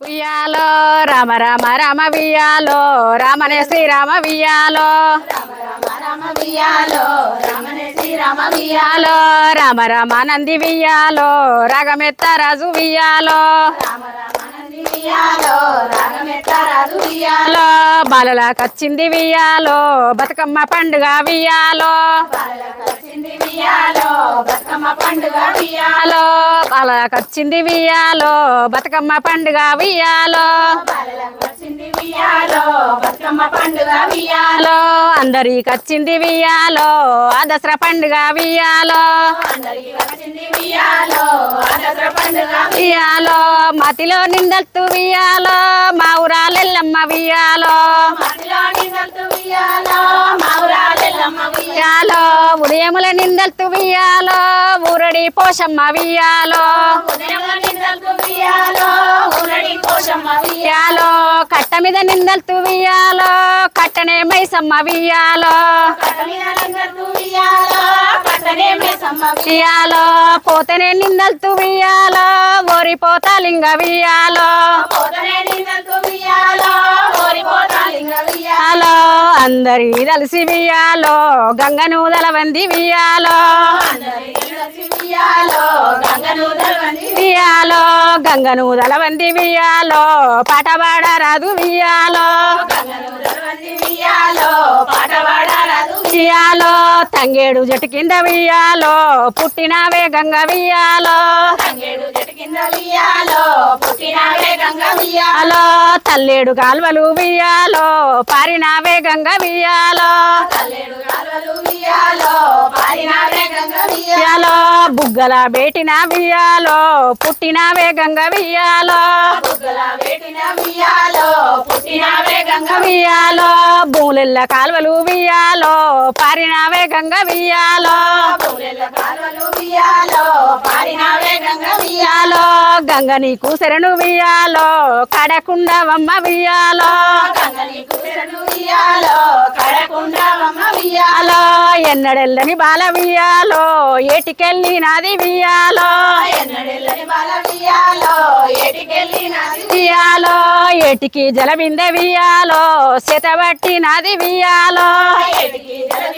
వియాలో రామ రామ రామ వియాలో రామనే శ్రీరామ వియాలో రామ రామ రామ నంది వియాలో రాగమెత్త రాజు వియాలో రామ కచ్చింది వియాలో బతుకమ్మ పండుగ బాలల కచ్చింది వియాలో బతుకమ్మ పండుగ వచ్చింది వియాలో అందరికి కచ్చింది వియాలో ఆ దసరా పండుగ వియాలో అందరికి మతిలో నిందల్తు వియాలో మా ఊరాలెల్లమ్మ వియాలో వియాలో మావురాలెల్లమ్మ వియాలో వియాలో ఉదయముల నిందల్తు వియాలో ఊరడి పోషమ్మ వియాలో కట్ట మీద నిందల్తు వియాలో కట్టనే మైసమ్మ వియాలో కట్టమీద నిందల్తు వియాలో కట్టనే మేసమ్మ వియాలో వియాలో పోతనే నిందల్తు వియాలో ఓరిపోతాలింగ వియాలో పోతనే నిందల్తు వియాలో ఓరిపోతాలింగ వియాలో వియాలో అందరి కలిసి వియాలో గంగను దలవంది నిందల్తు వియాలో గంగను దలవంది వియాలో పాట పాడరాదు రాదు గంగను వియాలో తంగేడు జటు కింద వియాలో పుట్టినవే గంగ వియాలో తంగేడు కింద పుట్టినావే గంగ తల్లేడు కాల్వలు వియాలో పారినావే గంగ వియాలో తల్లేడు కాలువలు పారినావే గంగ బుగ్గల బేటిన వియాలో పుట్టినవే గంగ వియాలో బుగ్గల వేటిన వియాలో పుట్టినావే గంగ బూలెల్ల కాల్వలు వియాలో పారినావే వేగంగా వియ్యాలో. పూలెల్ల కాలువలు వియాలో గంగ నీకు శరణు వియ్యాలో. కడకుండవమ్మ వియాలో వియ్యాలో. కూరను ఎన్నడెల్లని బాల వియ్యాలో. ఏటికెళ్ళి నాది వియ్యాలో. వియ్యాలో. వియాలో ఎటికెళ్ళినది వియాలో ఏటికి జలబింద వియ్యాలో. శతబట్టినది వియాలో ఎటికి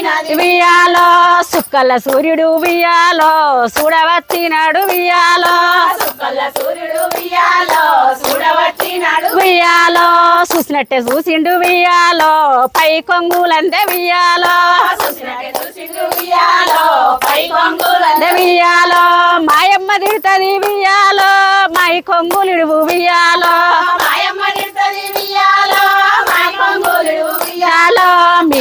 వియాలో సుక్కల సూర్యుడు వియాలో చూడవచ్చినాడు వియాలో సుక్కల్ల సూర్యుడు వియాలో చూడబట్టినాడు వియాలో చూసినట్టే చూసిండు వియాలో పై కొంగులందే వియాలో చూసినట్టే చూసిండు వియాలో పై కొంగులందే వియాలో మాయమ్మ తిడుతుంది వియాలో మై కొంగులిడువు వియాలో మాయమ్మ నిడుతది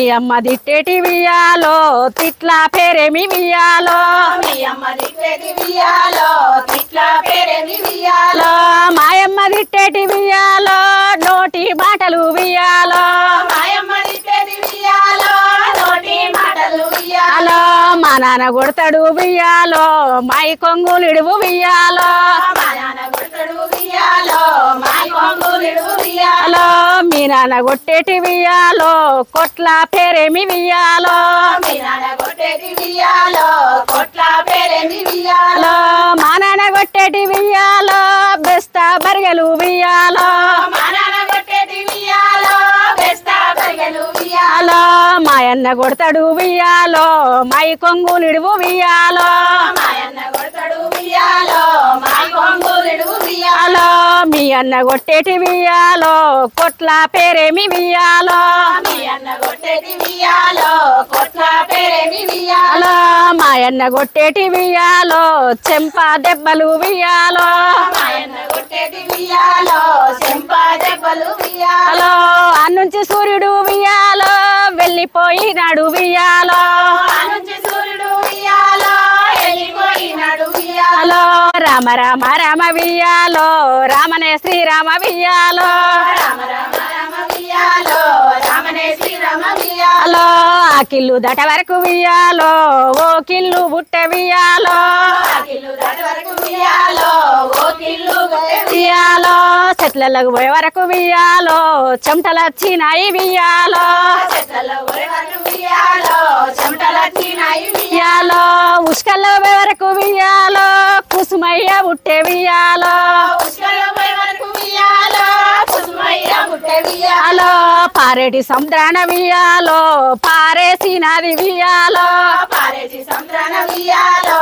అమ్మ తిట్టేటి వియాలో తిట్ల పేరేమి వియాలో మీ అమ్మ దిక్కేది వియాలో తిట్ల పేరేమి వియాలో మాయమ్మ వియాలో నోటి మాటలు వియాలో మాయమ్మ వియాలో నోటి మాటలు వియాలో మా నాన్న కొడతాడు వియాలో మై కొంగులిడువు వియాలో మా నాన్న మీ నాన్న కొట్టేటి వియాలో కొట్ల పేరేమి మీ నాన్న వియాలో కొట్ల పేరేమి మా నాన్న కొట్టేటి వియాలో బెస్త బరిగెలు వియాలో మా నాన్న బెస్త బరిగెలు కొడతాడు వియాలో మై కొంగులిడువు వియాలో మాయన్న కొడతాడు వియాలో మాయ కొంగులుడు వియాలో మీ అన్న కొట్టేటి వియాలో కొట్ల పేరేమి వియాలో మీ అన్న కొట్టేది వియాలో కొట్ల పేరేమి వియాలో వియాలో మాయన్న కొట్టేటి వియాలో చెంప దెబ్బలు వియాలో మాయన్న కొట్టేది వియాలో చెంప దెబ్బలు వియాలో అన్నుంచి సూర్యుడు వియాలో వెళ్ళిపోయినాడు వియాలో రామ రామ రామ వియాలో రామనే శ్రీరామ వియాలో రామ రామ రామ రామనే శ్రీరామ ఆ కిల్లు దట వరకు వియాలో ఓ కిల్లు బుట్టె వియాలో కిల్లు వియాలో ఓ చెట్లకు పోయే వరకు వియాలో చెమటలు వచ్చినాయి వియాలో చెట్లలో పోయే వరకు వియాలో చెమటలు వచ్చినాయి వియాలో వియాలో ఉష్కల్లో పోయే వరకు కుసుమయ్య బుట్టె వియాలో పుష్కరంలో పోయే వరకు వియాలో పారేటి సముద్రాన వియాలో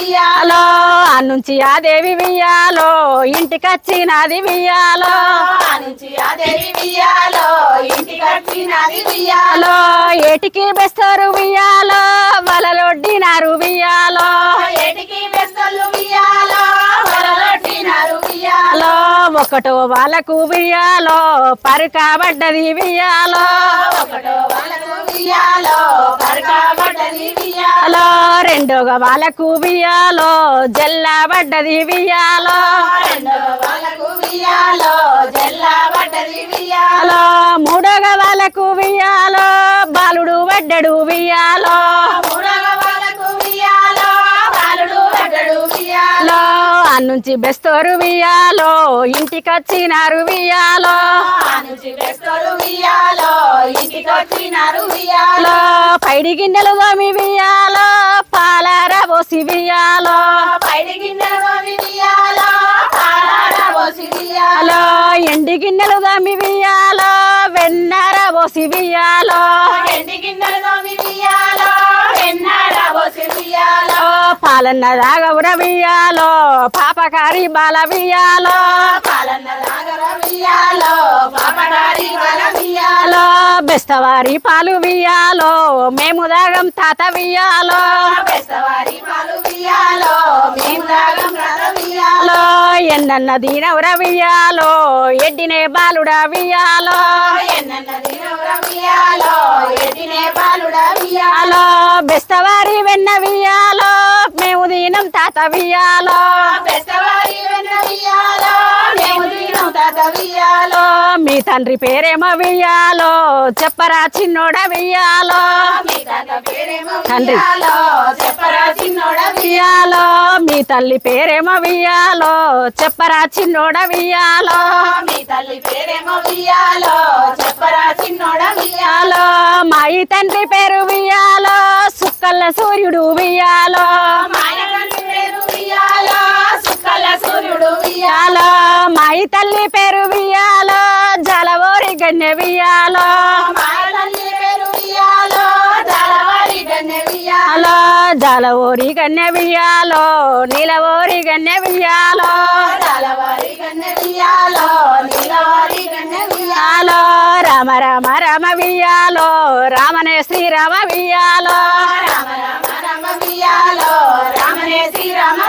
వియాలో వియాలో ఆ నుంచి ఆ దేవి వియాలో ఇంటికొచ్చినది వియాలో ఆ నుంచి అదేవి వియాలో ఇంటికి వచ్చినది వియాలో వియాలో ఏటికి బెస్తారు వియాలో వలలొడ్డినారు వియాలో ఒకటో వాళ్ళకు వియాలో పరుకాబడ్డది వియాలో వియాలో రెండోగా వాళ్ళకు వియాలో జల్లబడ్డది వియాలో వియాలో మూడోగా వాళ్ళకు వియాలో బాలుడు వడ్డడు మూడవ వాళ్ళకు వియాలో బాలుడు వడ్డడు ఆ నుంచి బెస్తోరు వియాలో ఇంటికొచ్చినారు వియాలో పైడి గిన్నెలు తోమి వియాలో పాలార పోసి వియాలో పైడి గిన్నెలో వియాలో పాలాడ పోసి వియాలో వియాలో ఎండి గిన్నెలు తోమి వియాలో వెన్నర పోసి వియాలో పాలన్న రాగవుర వియాలో పాపకారి బాల వియాలో పాలన్న లాగర వియాలో పాపడారి వల వియాలో బెస్తవారి పాలు వియాలో మేము దాగం తాత వియాలో బెస్తవారి పాలు వియాలో మేము దాగం రథ వియాలో ఎన్నన్న దీనవుర వియాలో ఎడ్డినే బాలుడ వియాలో ఎన్నన్నది నవర వియాలో ఎదినే బాలుడ వియాలో బెస్తవారి వెన్న వియాలో తాత వియాలో బెస్తవారి మేము దీనం తాత మీ తండ్రి పేరేమ వియాలో చెప్పరా చిన్నోడ వియాలో మీ తండ్రి. వియాలో చెప్పరా చిన్నోడ వియాలో మీ తల్లి పేరేమ వియాలో చెప్పరా చిన్నోడ వియాలో మీ తల్లి పేరేమ వియాలో చెప్పరా చిన్నోడ వియాలో మా ఈ తండ్రి పేరు వియాలో సుక్కల్ల సూర్యుడు వియాలో వియాలో వియాలో మా తల్లి పేరు వియాలో జలవోరి గన్నె వియాలో వియాలో జలవారి గన్నె వియాలో వియాలో వియాలో నీలవోరి గన్నె వియాలో జలవారి గన్నె వియాలో నీలవారి గన్నె వియాలో వియాలో రామ రామ రామ వియాలో రామనే శ్రీరామ వియాలో రామ రామ రామ వియాలో రామనే శ్రీరామ